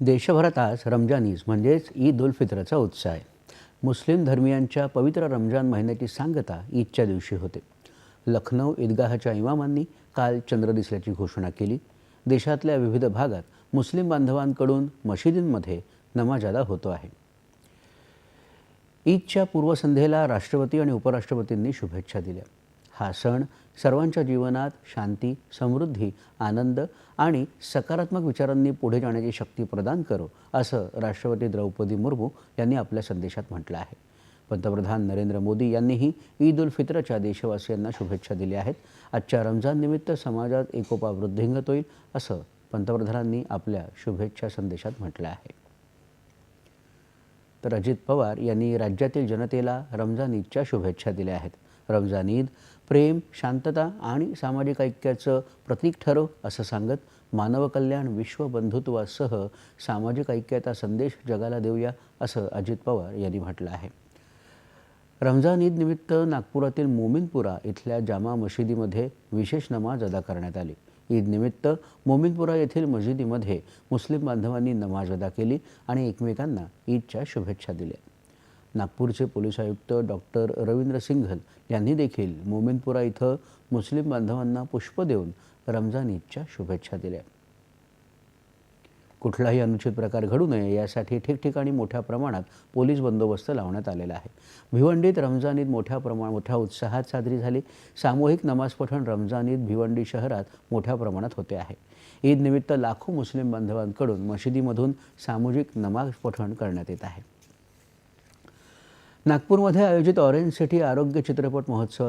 देशभरात आज रमजान ईद म्हणजेच ईद उल फित्रचा उत्साह आहे. मुस्लिम धर्मियांच्या पवित्र रमजान महिन्याची सांगता ईदच्या दिवशी होते. लखनौ ईदगाहच्या इमामांनी काल चंद्र दिसल्याची घोषणा केली. देशातल्या विविध भागात मुस्लिम बांधवांकडून मशिदींमध्ये नमाज अदा होतो आहे. ईदच्या पूर्वसंध्येला राष्ट्रपती आणि उपराष्ट्रपतींनी शुभेच्छा दिल्या. हा सण सर्वांच्या जीवनात शांती समृद्धी आनंद आणि सकारात्मक विचारांनी पुढे जाण्याची शक्ती प्रदान करो असं राष्ट्रपती द्रौपदी मुर्मू यांनी आपल्या संदेशात म्हटलं आहे. पंतप्रधान नरेंद्र मोदी यांनीही ईद उल फित्रच्या देशवासियांना शुभेच्छा दिल्या आहेत. आजच्या रमजान निमित्त समाजात एकोपा वृद्धिंगत होईल असं पंतप्रधानांनी आपल्या शुभेच्छा संदेशात म्हटलं आहे. तर अजित पवार यांनी राज्यातील जनतेला रमजान ईदच्या शुभेच्छा दिल्या आहेत. रमजान ईद प्रेम शांतता आणि सामाजिक ऐक्याचं प्रतीक ठरो असं सांगत मानव कल्याण विश्व बंधुत्वासह सामाजिक ऐक्याचा संदेश जगाला देऊया असं अजित पवार यांनी म्हटलं आहे. रमजान ईद निमित्त नागपुरातील मोमिनपुरा इथल्या जामा मशिदीमध्ये विशेष नमाज अदा करण्यात आली. ईदनिमित्त मोमिनपुरा येथील मशिदीमध्ये मुस्लिम बांधवांनी नमाज अदा केली आणि एकमेकांना ईदच्या शुभेच्छा दिल्या. नागपूरचे पोलीस आयुक्त डॉक्टर रवींद्र सिंघल यांनी देखील मोमिनपुरा इथं मुस्लिम बांधवांना पुष्प देऊन रमजान ईदच्या शुभेच्छा दिल्या. कुठलाही अनुचित प्रकार घडू नये यासाठी ठिकठिकाणी मोठ्या प्रमाणात पोलीस बंदोबस्त लावण्यात आलेला आहे. भिवंडीत रमजान ईद मोठ्या प्रमाण मोठ्या उत्साहात साजरी झाली. सामूहिक नमाज पठण रमजान ईद भिवंडी शहरात मोठ्या प्रमाणात होते आहे. ईद निमित्त लाखो मुस्लिम बांधवांकडून मशिदीमधून सामूहिक नमाज पठण करण्यात येत आहे. नागपूरमध्ये आयोजित ऑरेंज सिटी आरोग्य चित्रपट महोत्सवात